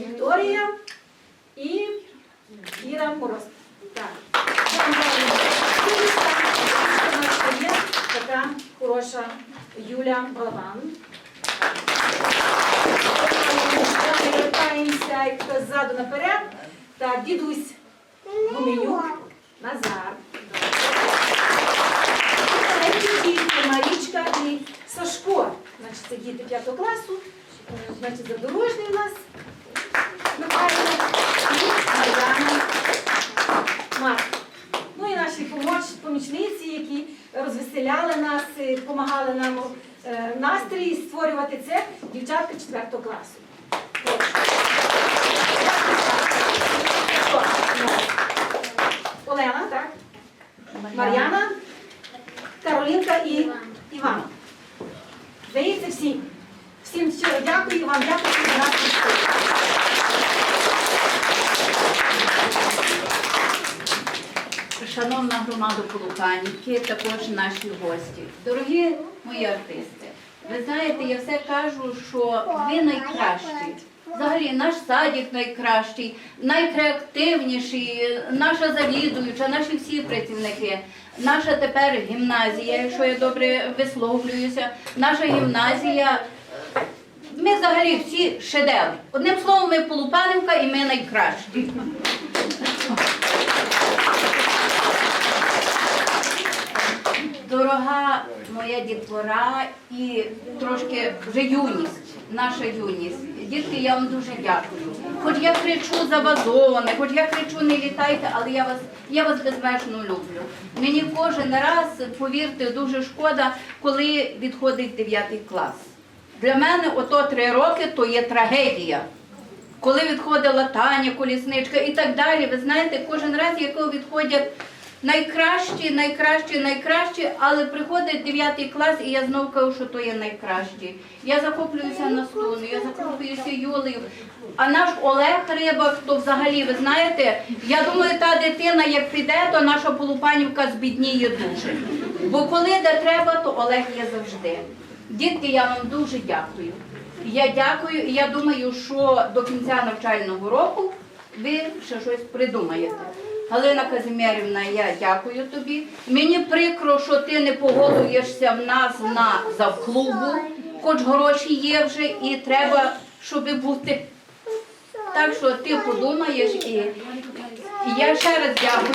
Вікторія. І Іра Мороз. Так. У нас є така хороша Юля Балабан. Повертаємося як ззаду наперед. Так, дідусь Гуменюк, Назар. Марічка і Сашко. Значить, це діти 5 класу. Значить, задорожний у нас Михайло і Мар'яна Марк. Ну і наші помоч- помічниці, які розвеселяли нас, допомагали нам е, настрій створювати це, дівчатка 4 класу. Олена, так? Мар'яна, Каролінка і Іван. Здається, всі. Всім щиро дякую і вам дякую за нас. Шановна громада Полуканівки, також наші гості. Дорогі мої артисти, ви знаєте, я все кажу, що ви найкращі. Взагалі, наш садик найкращий, найкреативніший, наша завідуюча, наші всі працівники, наша тепер гімназія, якщо я добре висловлююся, наша гімназія. Ми взагалі всі шедеври. Одним словом, ми Полупанівка і ми найкращі. Дорога моя дітвора і трошки вже юність, наша юність. Дітки, я вам дуже дякую. Хоч я кричу за вазони, хоч я кричу не літайте, але я вас, я вас безмежно люблю. Мені кожен раз, повірте, дуже шкода, коли відходить 9 клас. Для мене ото три роки то є трагедія. Коли відходила Таня, колісничка і так далі, ви знаєте, кожен раз, якого відходять найкращі, найкращі, найкращі, але приходить 9 клас, і я знову кажу, що то є найкращі. Я захоплююся Настуною, я захоплююся Юлею. А наш Олег Рибак, то взагалі, ви знаєте, я думаю, та дитина, як піде, то наша Полупанівка збідніє дуже. Бо коли де треба, то Олег є завжди. Дітки, я вам дуже дякую. Я дякую, і я думаю, що до кінця навчального року ви ще щось придумаєте. Галина Казимірівна, я дякую тобі. Мені прикро, що ти не погодуєшся в нас на завклубу, хоч гроші є вже і треба, щоб бути. Так що ти подумаєш і, і я ще раз дякую.